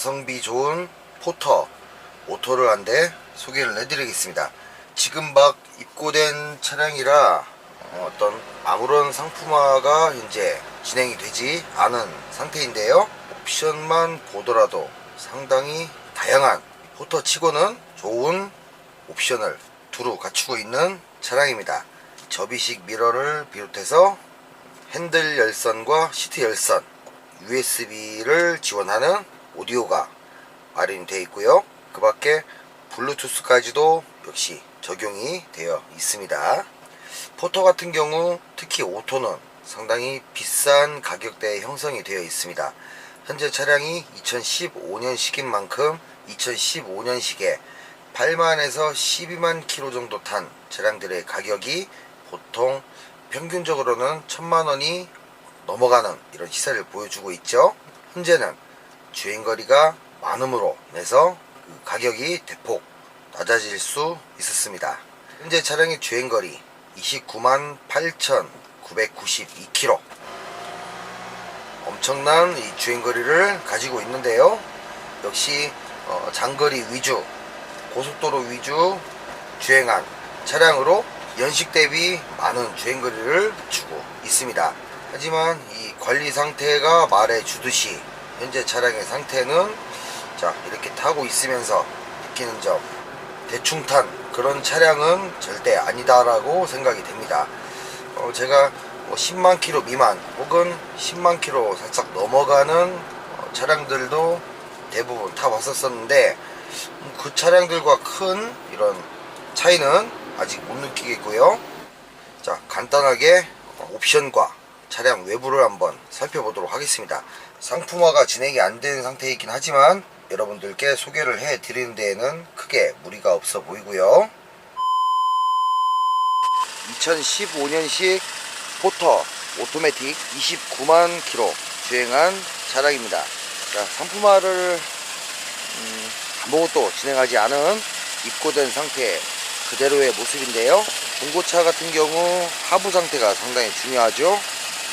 가성비 좋은 포터 오토를 한 대 소개를 해드리겠습니다. 지금 막 입고된 차량이라 어, 어떤 아무런 상품화가 현재 진행이 되지 않은 상태인데요. 옵션만 보더라도 상당히 다양한 포터 치고는 좋은 옵션을 두루 갖추고 있는 차량입니다. 접이식 미러를 비롯해서 핸들 열선과 시트 열선, USB를 지원하는 오디오가 마련이 되어 있고요. 그 밖에 블루투스까지도 역시 적용이 되어 있습니다. 포터 같은 경우 특히 오토는 상당히 비싼 가격대에 형성이 되어 있습니다. 현재 차량이 2015년식인 만큼 2015년식에 8만에서 12만 킬로 정도 탄 차량들의 가격이 보통 평균적으로는 1000만 원이 넘어가는 이런 시세를 보여주고 있죠. 현재는 주행거리가 많음으로 인해서 그 가격이 대폭 낮아질 수 있었습니다. 현재 차량의 주행거리 29만 8,992km 엄청난 이 주행거리를 가지고 있는데요. 역시 어, 장거리 위주, 고속도로 위주 주행한 차량으로 연식 대비 많은 주행거리를 주고 있습니다. 하지만 이 관리 상태가 말해 주듯이 현재 차량의 상태는 자 이렇게 타고 있으면서 느끼는 점 대충 탄 그런 차량은 절대 아니다라고 생각이 됩니다. 어, 제가 뭐 10만 킬로 미만 혹은 10만 킬로 살짝 넘어가는 어, 차량들도 대부분 타봤었었는데 음, 그 차량들과 큰 이런 차이는 아직 못 느끼겠고요. 자 간단하게 어, 옵션과 차량 외부를 한번 살펴보도록 하겠습니다. 상품화가 진행이 안 된 상태이긴 하지만 여러분들께 소개를 해 드리는 데에는 크게 무리가 없어 보이고요. 2015년식 포터 오토매틱 29만 킬로 주행한 차량입니다. 자, 상품화를 음, 아무것도 진행하지 않은 입고된 상태 그대로의 모습인데요. 중고차 같은 경우 하부 상태가 상당히 중요하죠.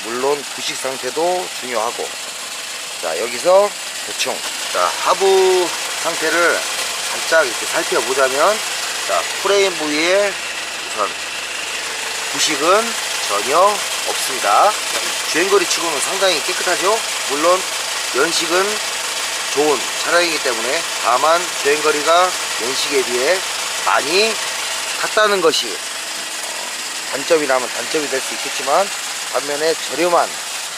물론 부식 상태도 중요하고 자 여기서 대충 자 하부 상태를 살짝 이렇게 살펴보자면 자 프레임 부위에 우선 부식은 전혀 없습니다. 주행거리 치고는 상당히 깨끗하죠. 물론 연식은 좋은 차량이기 때문에 다만 주행거리가 연식에 비해 많이 탔다는 것이 어, 단점이라면 단점이 될 수 있겠지만 반면에 저렴한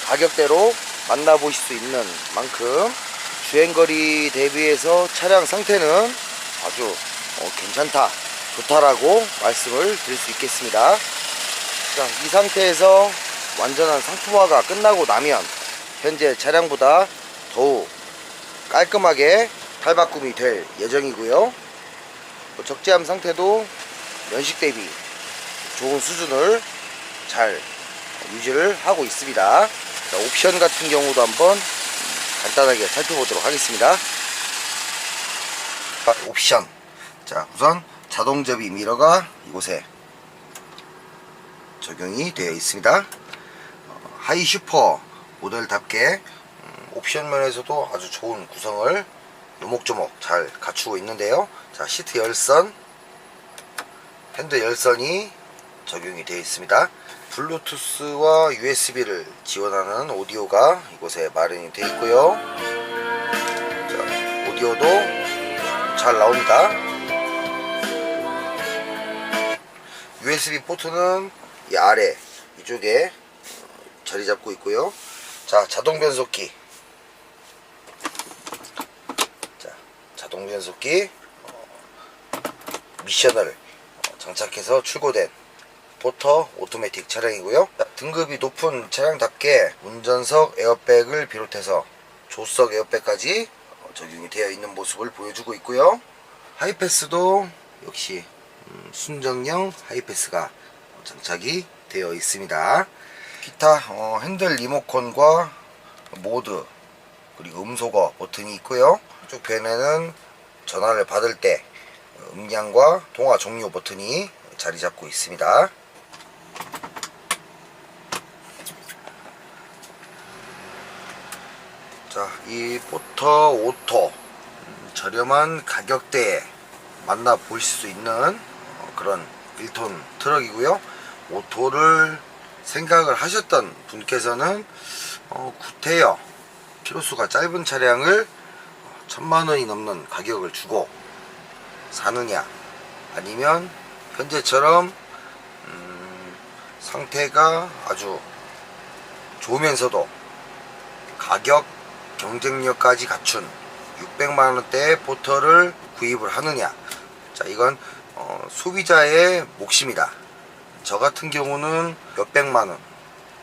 가격대로 만나보실 수 있는 만큼 주행거리 대비해서 차량 상태는 아주 어, 괜찮다 좋다라고 말씀을 드릴 수 있겠습니다. 자, 이 상태에서 완전한 상품화가 끝나고 나면 현재 차량보다 더욱 깔끔하게 탈바꿈이 될 예정이고요. 뭐 적재함 상태도 연식 대비 좋은 수준을 잘 유지를 하고 있습니다. 자, 옵션 같은 경우도 한번 간단하게 살펴보도록 하겠습니다. 아, 옵션. 자 우선 자동 접이 미러가 이곳에 적용이 되어 있습니다. 어, 하이 슈퍼 모델답게 음, 옵션 면에서도 아주 좋은 구성을 요목조목 잘 갖추고 있는데요. 자 시트 열선 핸드 열선이 적용이 되어 있습니다 블루투스와 USB를 지원하는 오디오가 이곳에 마련이 되어 있고요. 자, 오디오도 잘 나옵니다. USB 포트는 이 아래 이쪽에 자리 잡고 있고요. 자 자동 변속기. 자 자동 변속기 어, 미션을 어, 장착해서 출고된 포터 오토매틱 차량이고요. 자, 등급이 높은 차량답게 운전석 에어백을 비롯해서 조수석 에어백까지 어, 적용이 되어 있는 모습을 보여주고 있고요. 하이패스도 역시 음, 순정형 하이패스가 장착이 되어 있습니다. 기타 어, 핸들 리모컨과 모드 그리고 음소거 버튼이 있고요. 이쪽 변에는 전화를 받을 때 음량과 통화 종료 버튼이 자리 잡고 있습니다 자, 이 포터 오토 음, 저렴한 가격대에 만나보실 수 있는 어, 그런 1톤 트럭이고요. 오토를 생각을 하셨던 분께서는 어, 구태여 키로수가 짧은 차량을 천만 원이 넘는 가격을 주고 사느냐 아니면 현재처럼 음, 상태가 아주 좋으면서도 가격 경쟁력까지 갖춘 600만 원대의 포터를 구입을 하느냐. 자 이건 어, 소비자의 몫입니다. 저 같은 경우는 몇백만 원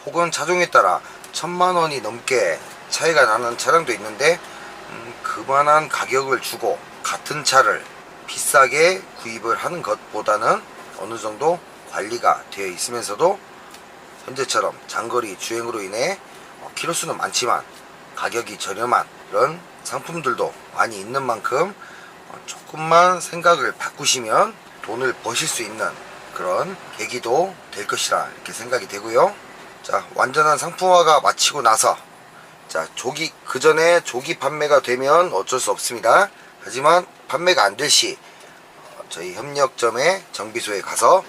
혹은 차종에 따라 천만 원이 넘게 차이가 나는 차량도 있는데 음, 그만한 가격을 주고 같은 차를 비싸게 구입을 하는 것보다는 어느 정도 관리가 되어 있으면서도 현재처럼 장거리 주행으로 인해 어, 키로수는 많지만 가격이 저렴한 이런 상품들도 많이 있는 만큼 어, 조금만 생각을 바꾸시면 돈을 버실 수 있는 그런 계기도 될 것이라 이렇게 생각이 되고요. 자, 완전한 상품화가 마치고 나서 자, 조기 그 전에 조기 판매가 되면 어쩔 수 없습니다. 하지만 판매가 안 될 시 저희 협력점의 정비소에 가서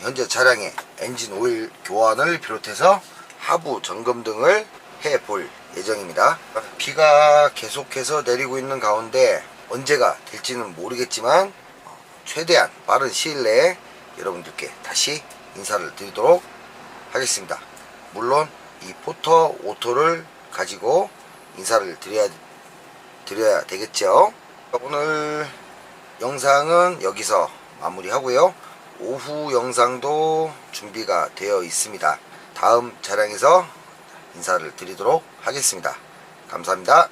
현재 차량의 엔진 오일 교환을 비롯해서 하부 점검 등을 해 볼 예정입니다. 비가 계속해서 내리고 있는 가운데 언제가 될지는 모르겠지만 어, 최대한 빠른 시일 내에 여러분들께 다시 인사를 드리도록 하겠습니다. 물론 이 포터 오토를 가지고 인사를 드려야 드려야 되겠죠. 오늘 영상은 여기서 마무리하고요. 오후 영상도 준비가 되어 있습니다. 다음 차량에서 인사를 드리도록 하겠습니다. 감사합니다.